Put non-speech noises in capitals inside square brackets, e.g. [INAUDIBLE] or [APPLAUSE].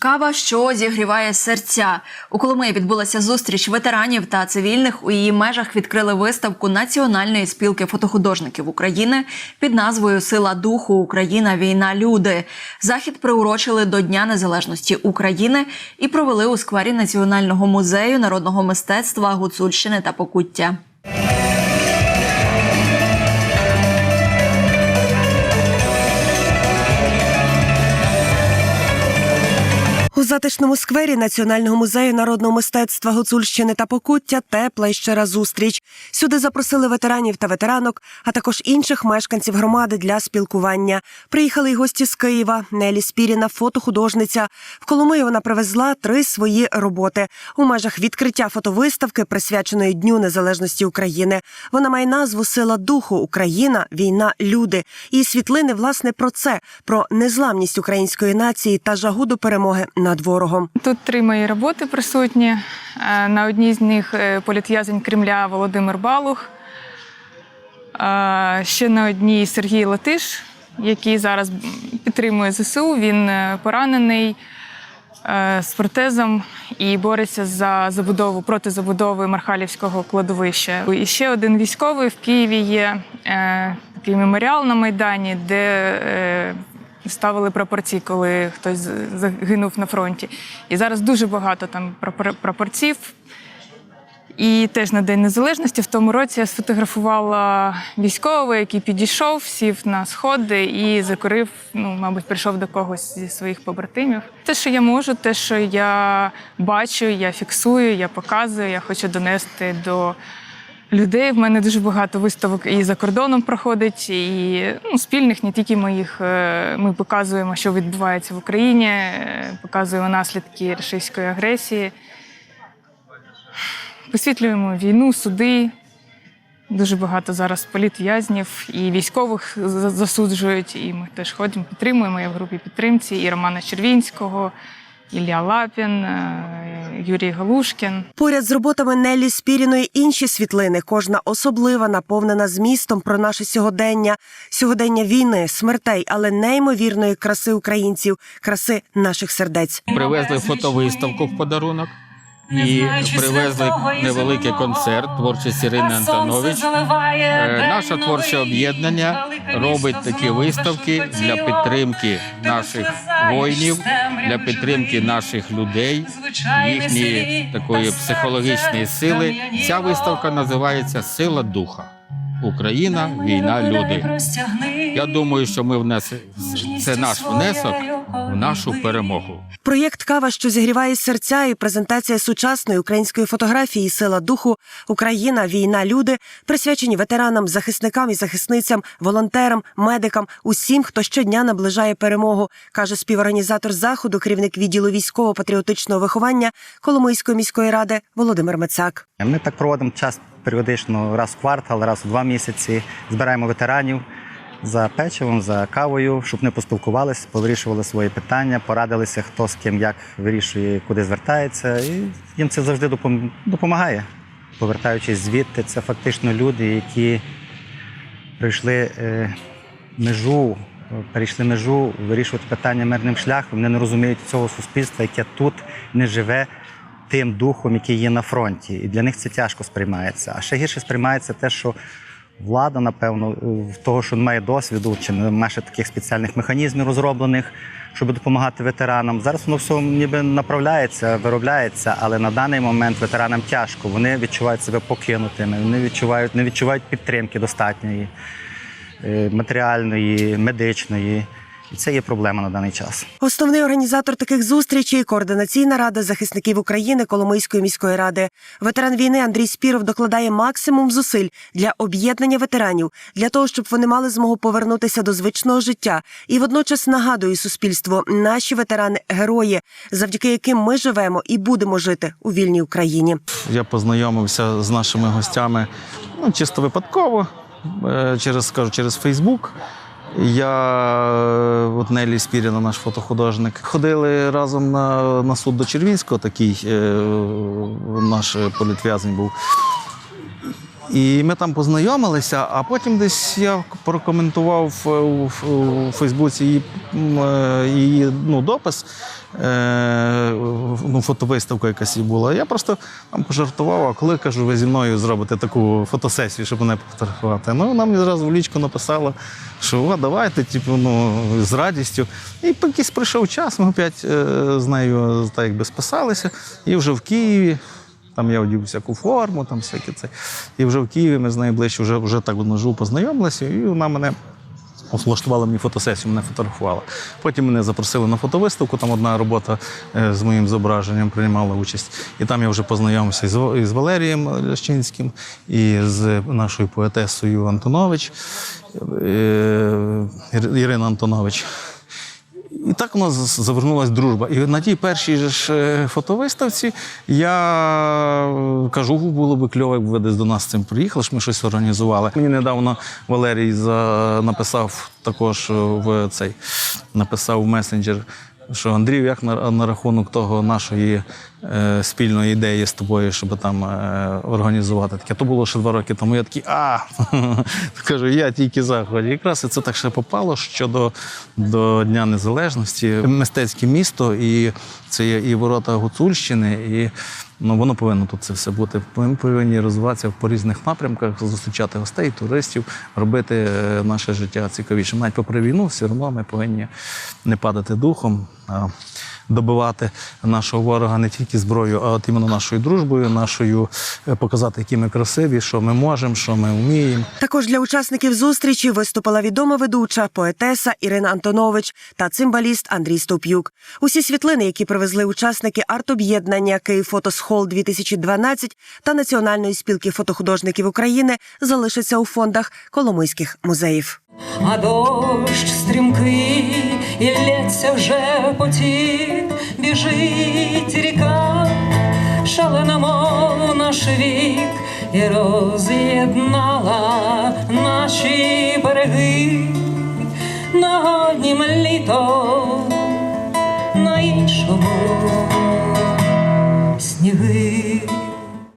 Кава, що зігріває серця. У Коломиї відбулася зустріч ветеранів та цивільних. У її межах відкрили виставку Національної спілки фотохудожників України під назвою Сила духу Україна, війна, люди. Захід приурочили до Дня Незалежності України і провели у сквері Національного музею народного мистецтва Гуцульщини та Покуття. У затишному сквері Національного музею народного мистецтва Гуцульщини та Покуття тепла і щира зустріч. Сюди запросили ветеранів та ветеранок, а також інших мешканців громади для спілкування. Приїхали й гості з Києва. Нелі Спіріна, фотохудожниця. В Коломию вона привезла три свої роботи у межах відкриття фотовиставки, присвяченої Дню Незалежності України. Вона має назву Сила духу Україна, війна, люди. І світлини власне про це, про незламність української нації та жагу до перемоги над ворогом. Тут три мої роботи присутні. Е, На одній з них е, політв'язень Кремля Володимир Балух. Е, Ще на одній Сергій Латиш, який зараз підтримує ЗСУ. Він поранений з протезом і бореться за забудову проти забудови Мархалівського кладовища. І ще один військовий в Києві є такий меморіал на Майдані, де ставили прапорці, коли хтось загинув на фронті. І зараз дуже багато там прапор- прапорців. І теж на День Незалежності в тому році я сфотографувала військового, який підійшов, сів на сходи і закурив, ну, мабуть, прийшов до когось зі своїх побратимів. Те, що я можу, те, що я бачу, я фіксую, я показую, я хочу донести до людей. В мене дуже багато виставок і за кордоном проходить, і ну, спільних, не тільки моїх. Е, Ми показуємо, що відбувається в Україні, е, показуємо наслідки російської агресії. Висвітлюємо війну, суди. Дуже багато зараз політв'язнів і військових засуджують. І ми теж ходимо, підтримуємо. Я в групі підтримці і Романа Червінського, Ілля Лапін, е, Юрій Галушкін. Поряд з роботами Неллі Спіріної інші світлини, кожна особлива, наповнена змістом про наше сьогодення, сьогодення війни, смертей, але неймовірної краси українців, краси наших сердець. Привезли фотовиставку в подарунок і привезли невеликий концерт творчості Ірини Антонович. Е, Наше творче об'єднання робить такі виставки для підтримки наших воїнів, для підтримки наших людей, їхньої такої психологічної сили. Ця виставка називається Сила духа. Україна, війна, люди. Я думаю, що ми внесли це наш внесок в нашу перемогу. Проєкт Кава, що зігріває серця, і презентація сучасної української фотографії Сила духу Україна, війна, люди присвячені ветеранам, захисникам і захисницям, волонтерам, медикам, усім, хто щодня наближає перемогу, каже співорганізатор заходу, керівник відділу військово-патріотичного виховання Коломийської міської ради Володимир Мецак. Ми так проводимо час періодично раз в квартал, раз в два місяці. Збираємо ветеранів за печивом, за кавою, щоб вони поспілкувалися, повирішували свої питання, порадилися, хто з ким як вирішує, куди звертається. І їм це завжди допом- допомагає. Повертаючись звідти, це фактично люди, які прийшли е, межу, перейшли межу вирішувати питання мирним шляхом. Вони не розуміють цього суспільства, яке тут не живе тим духом, який є на фронті. І для них це тяжко сприймається. А ще гірше сприймається те, що влада, напевно, в того, що немає досвіду, чи немає ще таких спеціальних механізмів розроблених, щоб допомагати ветеранам. Зараз воно все ніби направляється, виробляється, але на даний момент ветеранам тяжко. Вони відчувають себе покинутими, вони відчувають, не відчувають підтримки достатньої, е, матеріальної, медичної. І це є проблема на даний час. Основний організатор таких зустрічей координаційна рада захисників України Коломийської міської ради. Ветеран війни Андрій Спіров докладає максимум зусиль для об'єднання ветеранів, для того, щоб вони мали змогу повернутися до звичного життя. І водночас нагадує суспільству, наші ветерани герої, завдяки яким ми живемо і будемо жити у вільній Україні. Я познайомився з нашими гостями ну, чисто випадково, е, через, скажу, через Фейсбук. Я е, от Нелі Спіріна, наш фотохудожник. Ходили разом на, на суд до Червінського, такий е, наш політв'язень був. І ми там познайомилися, а потім десь я прокоментував е, у, Фейсбуці її, е, її ну, допис, е, ну, фотовиставка якась її була. Я просто там пожартував, а коли кажу, ви зі мною зробите таку фотосесію, щоб мене фотографувати. Ну, вона мені зразу в лічку написала, що о, давайте, типу, ну, з радістю. І якийсь прийшов час, ми опять е, з нею так якби списалися, і вже в Києві. Там я одів всяку форму, там всяке це. І вже в Києві ми з нею ближче вже, вже так ножу познайомилися, і вона мене влаштувала мені фотосесію, мене фотографувала. Потім мене запросили на фотовиставку, там одна робота е, з моїм зображенням приймала участь. І там я вже познайомився із, Ва- Валерієм Лящинським, і з нашою поетесою Антонович, е, Ірина Антонович. І так у нас завернулася дружба. І на тій першій ж е, фотовиставці я е, кажу, було би кльово, якби ви десь до нас з цим приїхали, що ми щось організували. Мені недавно Валерій написав також в цей написав в месенджер. Що Андрію, як на, на рахунок того нашої е, спільної ідеї з тобою, щоб там е, організувати таке. То було ще два роки тому. Я такий, а [LAUGHS] кажу, я тільки заході. Якраз і це так ще попало щодо до Дня Незалежності. Мистецьке місто, і це є і ворота Гуцульщини, і ну, воно повинно тут це все бути. Ми повинні розвиватися по різних напрямках, зустрічати гостей, туристів, робити е, наше життя цікавішим. Навіть попри війну, все одно ми повинні не падати духом. Добивати нашого ворога не тільки зброєю, а от іменно нашою дружбою, нашою е, показати, які ми красиві, що ми можемо, що ми вміємо. Також для учасників зустрічі виступила відома ведуча, поетеса Ірина Антонович та цимбаліст Андрій Стоп'юк. Усі світлини, які привезли учасники арт-об'єднання «Київфотосхол 2012 та Національної спілки фотохудожників України, залишаться у фондах Коломийських музеїв. А дощ стрімкий і лється вже потік, біжить ріка, шалена, мов наш вік, і роз'єднала наші береги на однім літо, на іншому.